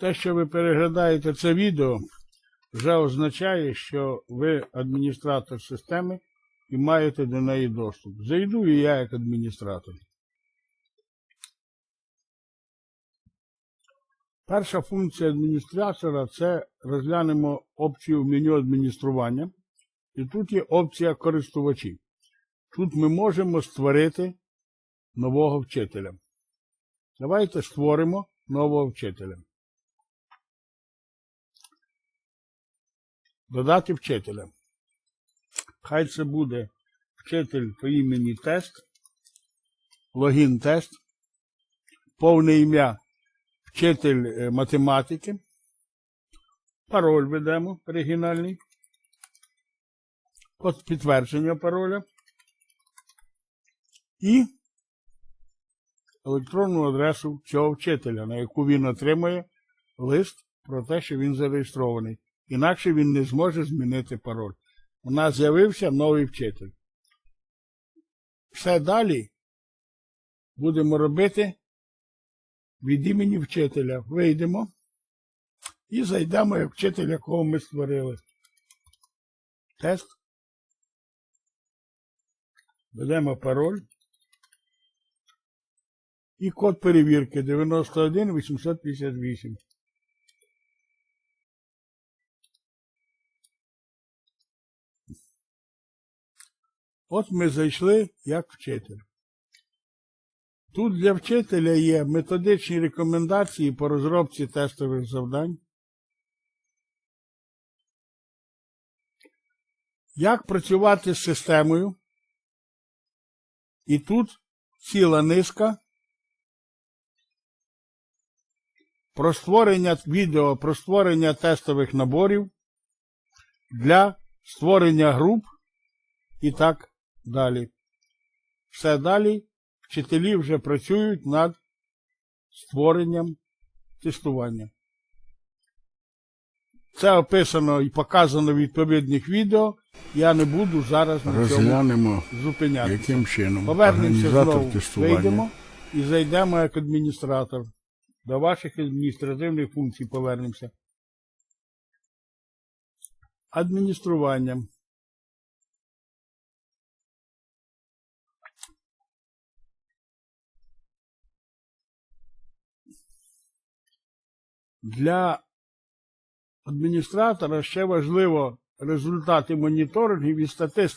Те, що ви переглядаєте це відео, вже означає, що ви адміністратор системи і маєте до неї доступ. Зайду і я як адміністратор. Перша функція адміністратора це розглянемо опцію в меню адміністрування. І тут є опція користувачі. Тут ми можемо створити нового вчителя. Давайте створимо нового вчителя. Додати вчителя. Хай це буде вчитель по імені тест, логін тест, повне ім'я вчитель е, математики. Пароль ведемо оригінальний. Підтвердження пароля. І електронну адресу цього вчителя, на яку він отримує лист про те, що він зареєстрований. Інакше він не зможе змінити пароль. У нас з'явився новий вчитель. Все далі будемо робити від імені вчителя. Вийдемо і зайдемо як вчитель, якого ми створили. Тест. Введемо пароль. І код перевірки 91 858. От ми зайшли як вчитель. Тут для вчителя є методичні рекомендації по розробці тестових завдань. Як працювати з системою. І тут ціла низка про створення відео про створення тестових наборів для створення груп і так далі. Все далі вчителі вже працюють над створенням тестування. Це описано і показано в відповідних відео. Я не буду зараз на цьому зупинятися. яким чином Повернемося знову, тестування вийдемо і зайдемо як адміністратор. До ваших адміністративних функцій повернемося. Адміністрування. Для адміністратора ще важливо результати моніторингів і статистики.